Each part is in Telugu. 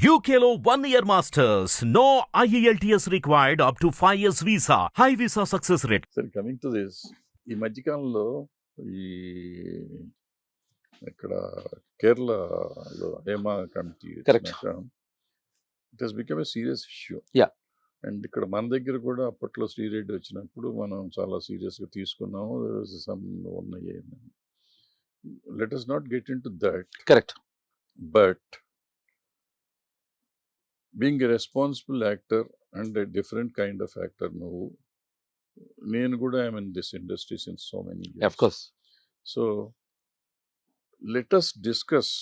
One year masters. No E IELTS required up to 5 years visa. High visa success rate. సరే కమింగ్ టు దిస్ ఈ మధ్యకాలంలో ఈ ఇక్కడ కేరళలో Hema committee. It has become a serious issue Yeah. And ఇక్కడ మన దగ్గర కూడా అప్పట్లో శ్రీరెడ్డి వచ్చినప్పుడు మనం చాలా సీరియస్గా తీసుకున్నాము సమ్ ఉన్నాయి let us not get into that correct but being a responsible actor and a different kind of actor నువ్వు నేను కూడా I'm in this industry since so many of course so let us discuss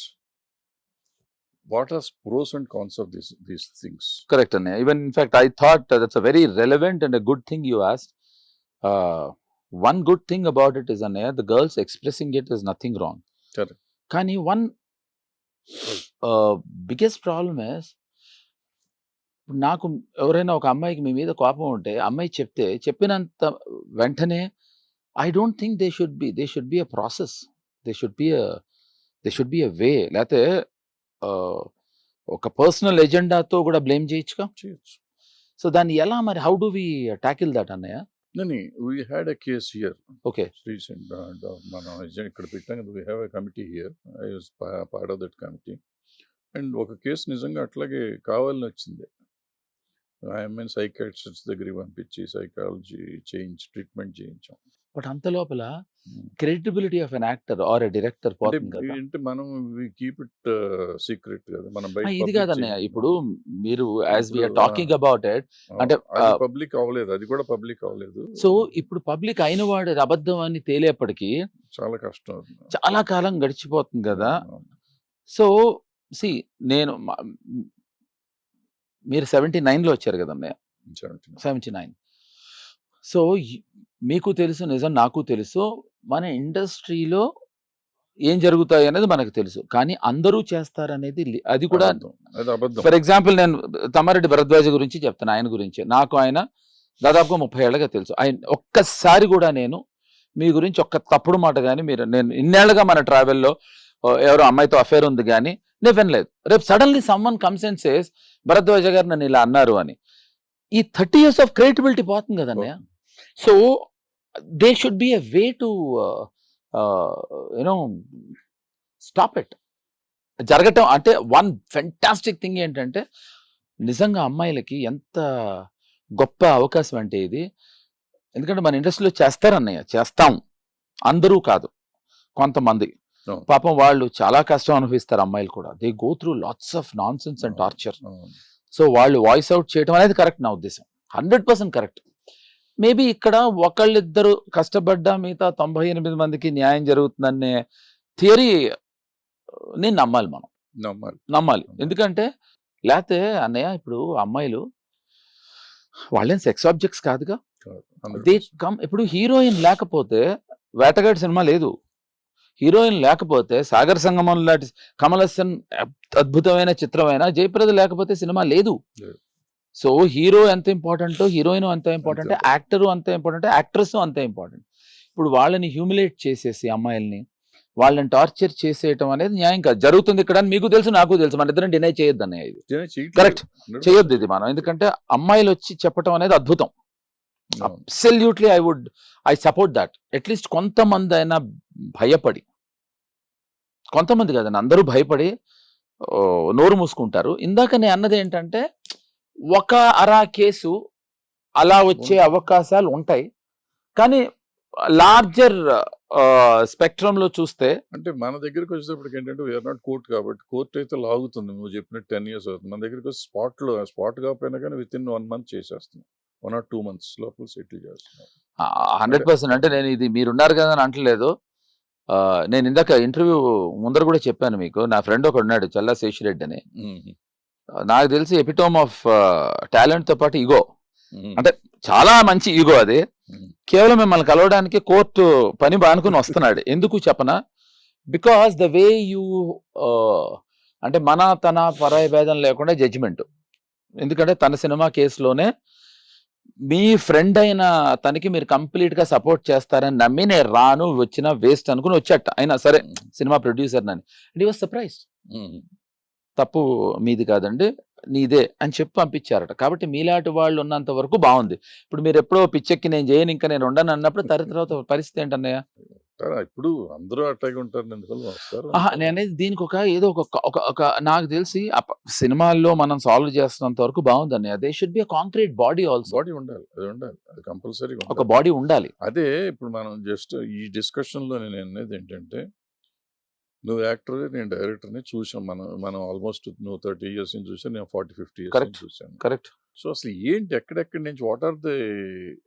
what are pros and cons of this these things. Correct అన్నయ్య even in fact I thought that's a very relevant and a good thing you asked one good thing about it is అన్నయ్య the girls expressing it is nothing wrong Correct. కానీ వన్ బిగ్గెస్ట్ ప్రాబ్లమ్ ఇస్ నాకు ఎవరైనా ఒక అమ్మాయికి మీ మీద కోపం ఉంటే అమ్మాయి చెప్తే చెప్పినంత వెంటనే I don't think they should be they should be a process they should be a they should be a way లేకపోతే uh, ఒక పర్సనల్ ఎజెండాతో కూడా బ్లేమ్ చేయొచ్చుగా? చేయొచ్చు. సో దాన్ని ఎలా మరి how do we tackle that అన్నయ్య? నేను we had a case here okay. Recent మనం ఎజెంట్ ఇక్కడ పెట్టాం కదా we have a committee here I was part of that committee and ఒక కేసు నిజంగా అట్లాగే కావాలని వచ్చింది. ఐఎంఎన్ సైకాట్రిస్ట్ దగ్గరికి పంపించి సైకాలజీ చేయించి ట్రీట్మెంట్ చేయించాం. బట్ అంత లోపల credibility of an actor or a director అంటే మనం కీప్ ఇట్ సీక్రెట్ కదా? మనం బయట ఇది కాదన్నయ్య ఇప్పుడు మీరు as we are talking about it అంటే, పబ్లిక్ అవ్వలేదు. అది కూడా పబ్లిక్ అవ్వలేదు. సో ఇప్పుడు పబ్లిక్ అయిన వాడు అబద్ధం అని తేలేప్పటికీ చాలా కష్టం. చాలా కాలం గడిచిపోతుంది కదా. సో సి నేను మీరు సెవెంటీ లో వచ్చారు కదన్నయ్య. Seventy nine. సో మీకు తెలుసు నిజం నాకు తెలుసు మన ఇండస్ట్రీలో ఏం జరుగుతాయి అనేది మనకు తెలుసు. కానీ అందరూ చేస్తారనేది అది కూడా ఫర్ ఎగ్జాంపుల్ నేను తమ్మారెడ్డి భరద్వాజ గురించి చెప్తాను ఆయన గురించి. నాకు ఆయన దాదాపుగా ముప్పై ఏళ్ళగా తెలుసు. ఆయన ఒక్కసారి కూడా నేను మీ గురించి ఒక్క తప్పుడు మాట కానీ మీరు నేను ఇన్నేళ్ళుగా మన ట్రావెల్లో ఎవరో అమ్మాయితో అఫేర్ ఉంది కానీ నేను వినలేదు రేపు suddenly summon comes and says Bharadwaj గారు నన్ను ఇలా అన్నారు అని. ఈ థర్టీ ఇయర్స్ ఆఫ్ క్రియేటిబిలిటీ పోతుంది కదన్నయ్య so they should be a way to you know stop it జరగటం అంటే వన్ ఫెంటాస్టిక్ థింగ్ ఏంటంటే నిజంగా అమ్మాయిలకి ఎంత గొప్ప అవకాశం అంటే ఇది. ఎందుకంటే మన ఇండస్ట్రీలో చేస్తారన్నయ్య చేస్తాం. అందరూ కాదు. కొంతమంది. పాపం వాళ్ళు చాలా కష్టం అనుభవిస్తారు అమ్మాయిలు కూడా. They go through lots of nonsense and torture. So వాళ్ళు వాయిస్ అవుట్ చేయడం అనేది కరెక్ట్ నా ఉద్దేశం. హండ్రెడ్ పర్సెంట్ కరెక్ట్ మేబీ ఇక్కడ ఒకళ్ళిద్దరు కష్టపడ్డా మిగతా తొంభై ఎనిమిది మందికి న్యాయం జరుగుతుందనే థియరీ నేను నమ్మాలి మనం. నమ్మాలి. నమ్మాలి. ఎందుకంటే లేకపోతే అన్నయ్య ఇప్పుడు అమ్మాయిలు వాళ్ళేం సెక్స్ ఆబ్జెక్ట్స్ కాదుగా. కాదు. దే కమ్ ఇప్పుడు హీరోయిన్ లేకపోతే వేటగాడి సినిమా లేదు. హీరోయిన్ లేకపోతే సాగర్ సంగమం లాంటి కమల్ హాసన్ అద్భుతమైన చిత్రమైన జయప్రద లేకపోతే సినిమా లేదు. సో హీరో ఎంత ఇంపార్టెంట్ హీరోయిన్ అంత ఇంపార్టెంట్. యాక్టర్ అంత ఇంపార్టెంట్ యాక్ట్రెస్ అంత ఇంపార్టెంట్ ఇప్పుడు వాళ్ళని హ్యూమిలేట్ చేసేసి అమ్మాయిల్ని వాళ్ళని టార్చర్ చేసేయటం అనేది న్యాయం కాదు జరుగుతుంది ఇక్కడ అని మీకు తెలుసు నాకు తెలుసు మన ఇద్దరం డినై చేయొద్దు ఇది. Correct. 100% చేయొద్దు ఇది మనం ఎందుకంటే అమ్మాయిలు వచ్చి చెప్పటం అనేది అద్భుతం. Absolutely I would I support that at least కొంతమంది అయినా భయపడి. కొంతమంది కదండి అందరూ భయపడి నోరు మూసుకుంటారు. ఇందాక నేను అన్నది ఏంటంటే ఒక అరా కేసు అలా వచ్చే అవకాశాలు ఉంటాయి. కానీ లార్జర్ స్పెక్ట్రంలో చూస్తే అంటే మన దగ్గరికి వచ్చేటప్పటికి ఏంటంటే వీఆర్ నాట్ కోర్ట్ కాబట్టి కోర్ట్ అయితే లాగుతుంది. నువ్వు చెప్పినట్టు టెన్ ఇయర్స్ అవుతుంది. మన దగ్గరికి వచ్చి స్పాట్లో స్పాట్ కాకపోయినా కానీ విత్ ఇన్ వన్ మంత్ చేసేస్తున్నాం వన్ ఆర్ టూ మంత్స్ లోపల సెటిల్ చేస్తున్నాం హండ్రెడ్ పర్సెంట్ అంటే నేను ఇది మీరున్నారు కదా అని అంటలేదు. నేను ఇందాక ఇంటర్వ్యూ ముందర కూడా చెప్పాను మీకు. నా ఫ్రెండ్ ఒకడు ఉన్నాడు చల్లా శేషిరెడ్డి అని. నాకు తెలిసి ఎపిటోమ్ ఆఫ్ టాలెంట్తో పాటు ఈగో. అంటే చాలా మంచి ఈగో అది. కేవలం మిమ్మల్ని కలవడానికి కోర్టు పని బానుకుని వస్తున్నాడు. ఎందుకు చెప్పనా? బికాస్ ద వే యూ అంటే మన తన పరాయి భేదం లేకుండా జడ్జిమెంట్. ఎందుకంటే తన సినిమా కేసులోనే మీ ఫ్రెండ్ అయిన తనకి మీరు కంప్లీట్గా సపోర్ట్ చేస్తారని నమ్మి నేను రాను వచ్చిన వేస్ట్ అనుకుని వచ్చాట. అయినా సరే సినిమా ప్రొడ్యూసర్ నని. అండ్ వాజ్ సర్ప్రైజ్ తప్పు మీది కాదండి నీదే అని చెప్పి పంపించారట. కాబట్టి మీలాంటి వాళ్ళు ఉన్నంత వరకు బాగుంది. ఇప్పుడు మీరు ఎప్పుడో పిచ్చెక్కి నేను చేయను ఇంకా నేను ఉండను అన్నప్పుడు తర- తర్వాత పరిస్థితి ఏంటన్నయ్య? ఇప్పుడు అందరూ అట్లాగే ఉంటారు. ఎందుకని వస్తారు నేను అనేది దీనికి ఒక ఏదో ఒక ఒక ఒక నాకు తెలిసి సినిమాల్లో మనం సాల్వ్ చేస్తున్నంత వరకు బాగుంది అన్నయ్య they should be concrete body also. Body ఉండాలి. అది ఉండాలి. అది కంపల్సరీ ఒక బాడీ ఉండాలి. అదే ఇప్పుడు మనం జస్ట్ ఈ డిస్కషన్లో నేను అనేది ఏంటంటే నువ్వు యాక్టర్ నేను డైరెక్టర్ని చూసాం మనం మనం ఆల్మోస్ట్ నువ్వు థర్టీ ఇయర్స్ నుంచి చూసాను నేను ఫార్టీ ఫిఫ్టీ ఇయర్స్. చూసాను కరెక్ట్. సో అసలు ఏంటి ఎక్కడెక్కడి నుంచి what are the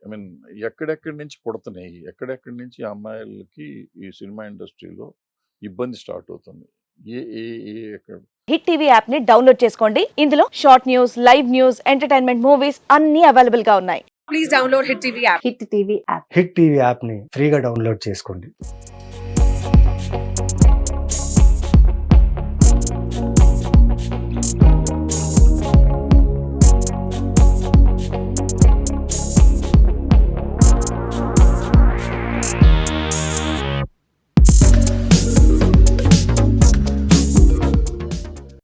I mean ఎక్కడెక్కడి నుంచి పుడుతున్నాయి? ఎక్కడెక్కడి నుంచి అమ్మాయిలకి ఈ సినిమా ఇండస్ట్రీలో ఇబ్బంది స్టార్ట్ అవుతుంది? ఏ ఏ ఏ ఎక్కడ? హిట్ టీవీ యాప్ని డౌన్లోడ్ చేసుకోండి. ఇందులో short news live news entertainment movies అన్ని అవైలబుల్గా ఉన్నాయి. please download Hit TV app. Hit TV app. Hit TV యాప్ని ఫ్రీగా డౌన్లోడ్ చేసుకోండి.